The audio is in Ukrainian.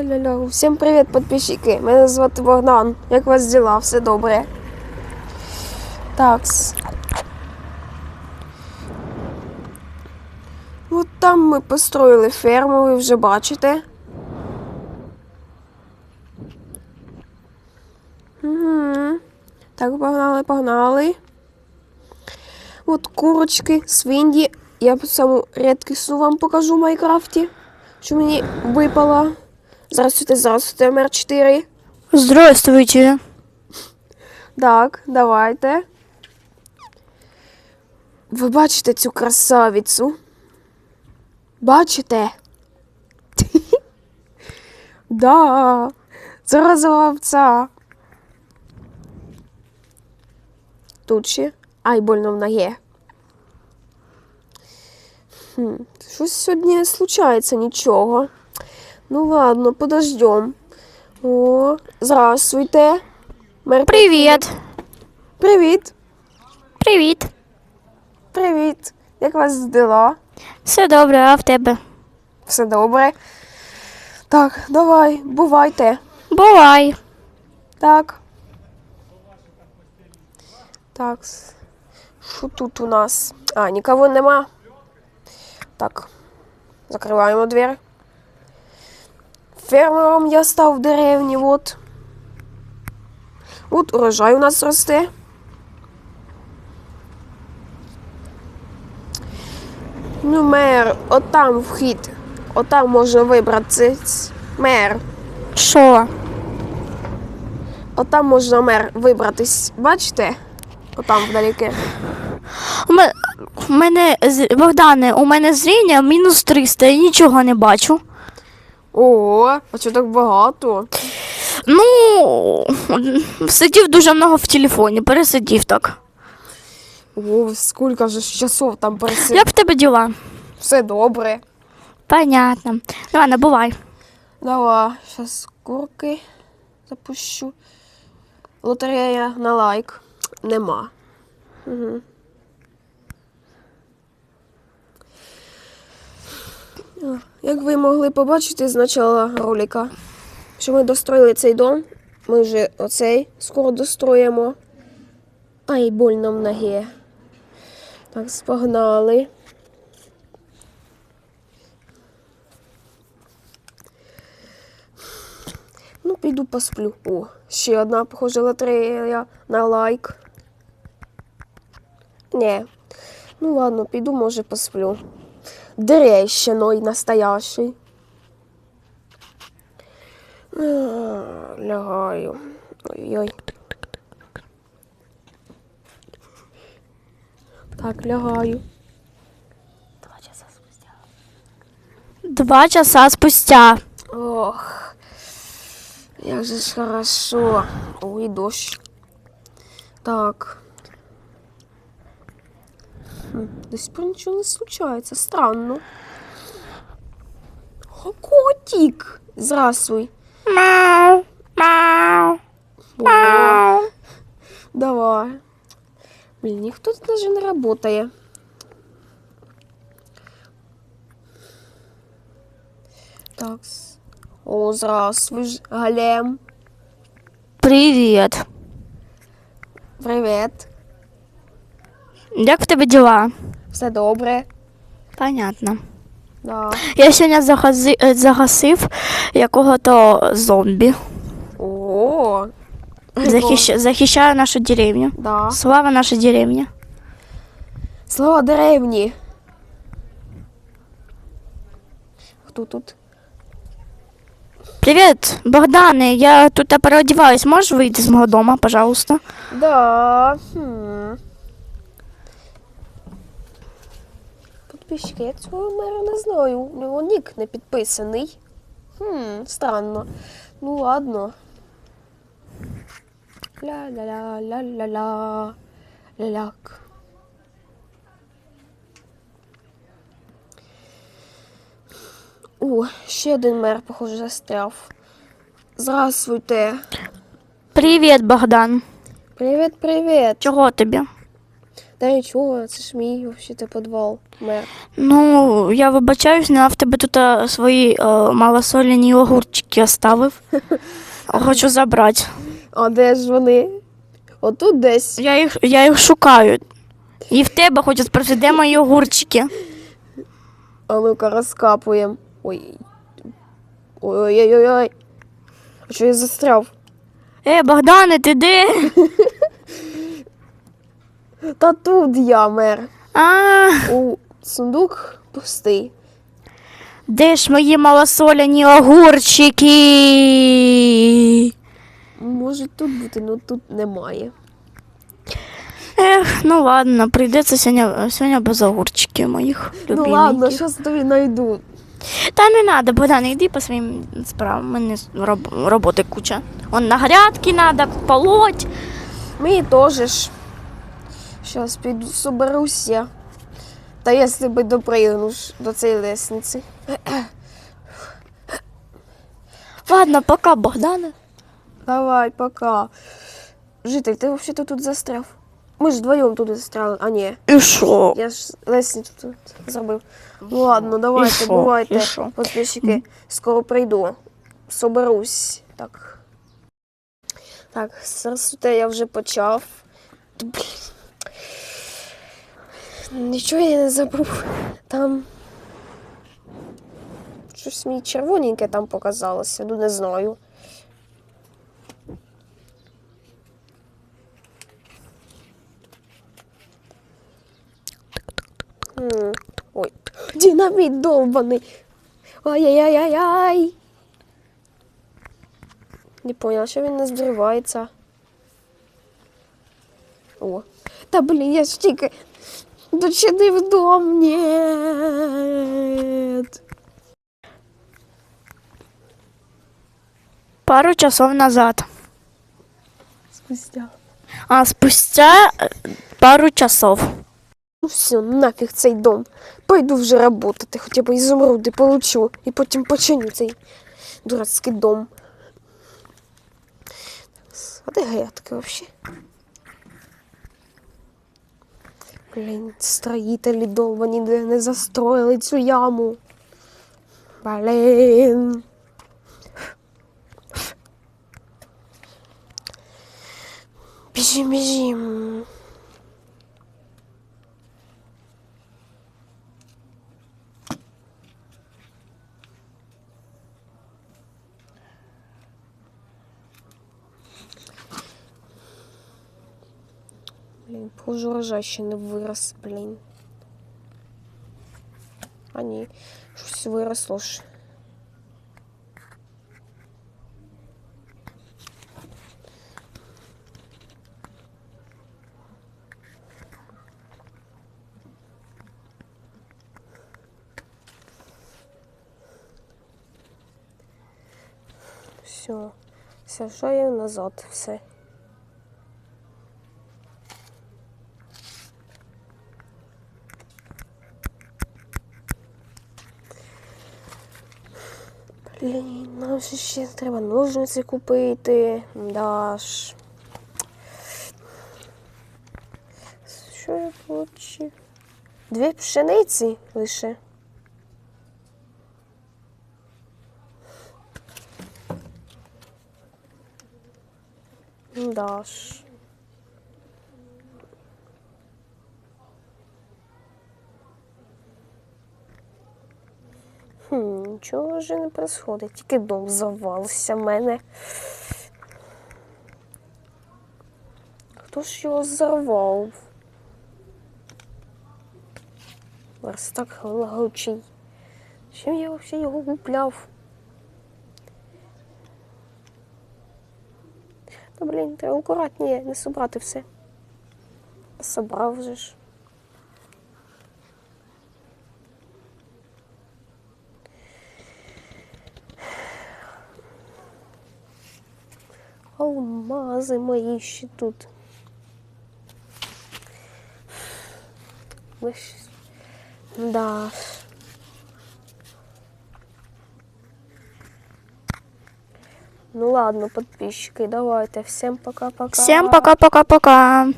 Ля-ля-ля. Всім привіт, підписчики. Мене звати Богдан. Як у вас діла? Все добре? Такс. От там ми построїли ферму, ви вже бачите. Угу. Так, погнали, погнали. От курочки, свиньї. Я саму рідкісну вам покажу в Майнкрафті, що мені випало. Здравствуйте, здравствуйте, мер 4. Здравствуйте. Так, давайте. Ви бачите цю красавицю? Бачите? Да, це розова. Тут ще. Ай, больно в ноге. Хм, щось сьогодні случається нічого. Ну ладно, подождем. О, здравствуйте. Мер Привіт. Привіт. Привіт. Привіт. Як вас дела? Все добре, а в тебе? Все добре. Так, давай, бувайте. Бувай. Так. Так. Що тут у нас? А, нікого нема. Так. Закриваємо двері. Фермером я став в деревні, от. От урожай у нас росте. Ну, мер, отам вхід. Отам можна вибратися. Мер. Що? Отам можна мер вибратись. Бачите? Отам вдалеке. У мене, у мене Богдане, у мене зріння мінус 300, я нічого не бачу. Ого, а чого так багато? Ну, сидів дуже много в телефоні, пересидів так. Ого, скільки вже ж часов там пересидів. Як в тебе діла? Все добре. Понятно. Ну, ладно, бувай. Давай, зараз курки запущу. Лотерея на лайк. Нема. Угу. Як ви могли побачити з початку ролика, що ми достроїли цей дом, ми вже оцей скоро достроїмо. Ай, больно в ногі. Так, спогнали. Ну, піду посплю. О, ще одна, похоже, лотерея на лайк. Не. Ну ладно, піду, може, посплю. Дрещиной настоящий. Лягаю. Ой-ой. Так, лягаю. Два часа спустя. Два часа спустя. Ох, як же ж хорошо. Ой, дощ. Так. Хм, До сих пор нічого не случається. Странно. О, котик! Здравствуй. Мяу, мяу, О, мяу. давай. Блін, ніхто тут навіть не працює. Так. О, здравствуй, ж- Галем. Привіт. Привіт. Як в тебе діла? Все добре. Понятно. Да. Я сьогодні загази, е, загасив якого-то зомбі. О, Захищ, захищаю нашу деревню. Да. Слава наша деревня. Слава деревні. Хто тут? Привіт, Богдане, я тут переодіваюсь. Можеш вийти з мого дома, пожалуйста? Да. Хм. Підписчики, як цього мера не знаю. У нього нік не підписаний. Хм, странно. Ну ладно. Ля-ля-ля-ля-ля-ля. Ляляк. О, ще один мер, похоже, застряв. Здравствуйте. Привіт, Богдан. Привіт, привіт. Чого тобі? Та нічого, це ж мій взагалі підвал, мер. Ну, я вибачаюсь, не в тебе тут а, свої е, малосоляні огурчики оставив. Хочу забрати. А де ж вони? Отут десь. Я їх, я їх шукаю. І в тебе хочу спросити, де мої огурчики? А ну-ка розкапуємо. Ой. Ой-ой-ой-ой. А що я застряв? Е, Богдане, ти де? Та тут я, мер. А, У сундук пустий. де ж мої малосоляні огурчики? Може тут бути, але тут немає. Ех, ну ладно, прийдеться сьогодні, сьогодні без огурчиків моїх Ну любименьких. ладно, щас тобі знайду. Та не надо, Богдан, йди по своїм справам. У мене роб, роботи куча. Он на грядки надо полоть. Мені теж ж. Щас піду соберуся. Та якщо би допригну до цієї лестниці. Ладно, пока, Богдане. Давай, пока. Житель, ти взагалі тут застряв. Ми ж вдвоєм тут застряли, а ні. І що? Я ж лестницю тут зробив. Ну ладно, давайте, що? бувайте. І що? Скоро прийду. Соберусь. Так. Так, зараз я вже почав. Блін. Нічого я не забув. Там. Щось мені червоненьке там показалося, ну не знаю. Ой, динамит долбаный. Ай-яй-яй-яй. Не понял, що він не зривається. О. Та блін, я ж тільки дочинив дом. Нет. Пару часов назад. Спустя. А спустя е, пару часов. Ну все, нафіг цей дом. Пойду вже работати, хоча б ізумруди получу і потім починю цей дурацький дом. А де грядки вообще? Блін, строїтелі долбані де не застроїли цю яму. Блін. Біжим, біжим. Блін, похоже, урожай ще не вирос, блін. А ні, щось виросло ж. Все, сажаю назад все. Блін, нам ще треба ножниці купити. Даш. Що я получив? Дві пшениці лише. Даш. Хм, нічого вже не происходить, тільки дом завалився в мене. Хто ж його зарвав? Верстак лагучий. Чим я взагалі його купляв? Та блін, треба акуратніше, не собрати все. Собрав вже ж. Алмази мої ще тут. Ви ж- Да. Ну ладно, подписчики, давайте. Всем пока-пока. Всем пока-пока-пока.